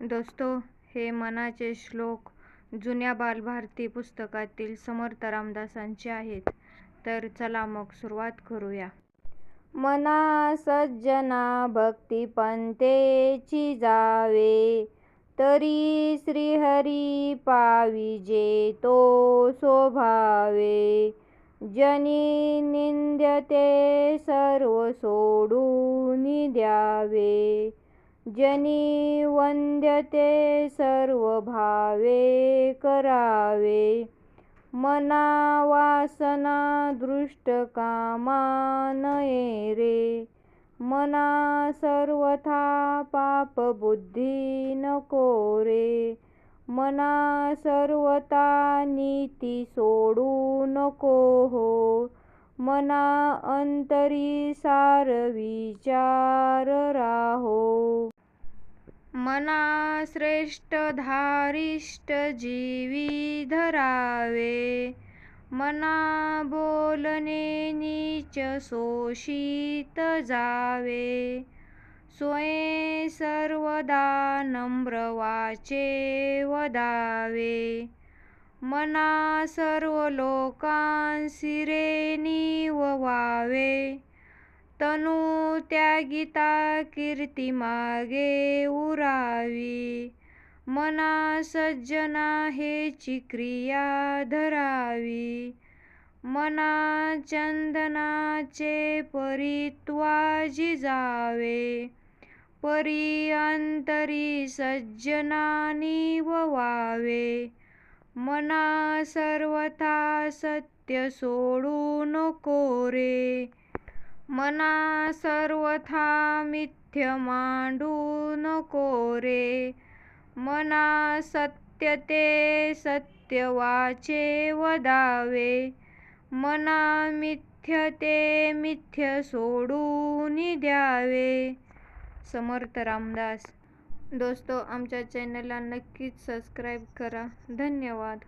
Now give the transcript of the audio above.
दोस्तो हे मनाचे श्लोक जुन्या बालभारती पुस्तकातील समर्थ रामदासांचे आहेत. तर चला मग सुरुवात करूया. मना सज्जना भक्ती पंथेची जावे तरी श्रीहरी पाविजे तो शोभावे जनी निंद्यते सर्व सोडून द्यावे. जनी वंद्यते सर्व भावे करावे. मना वासना दृष्ट कामा नये रे मना सर्वथा पाप बुद्धी नको रे मना सर्वता नीती सोडू नको हो मना अंतरी सार विचार राहो. मना श्रेष्ठ धारिष्ट जीवी धरावे मना बोलणे नीच शोषित जावे स्वयं सर्वदा नम्र वाचे वदावे। मना सर्व लोकांसिरे निववावे तनु त्यागिता कीर्ती मागे उरावी. मना सज्जना हेची क्रिया धरावी. मना चंदनाचे परित्वाजी जिजावे परी अंतरी सज्जनानी ववावे मना सर्वथा सत्य सोडू नको रे. मना सर्वथा मिथ्य मांडू नको रे. मना सत्य ते सत्य वाचे वदावे. मना मिथ्य ते मिथ्य सोडून द्यावे. समर्थ रामदास. दोस्तो आमच्या चॅनलला नक्कीच सबस्क्राईब करा. धन्यवाद.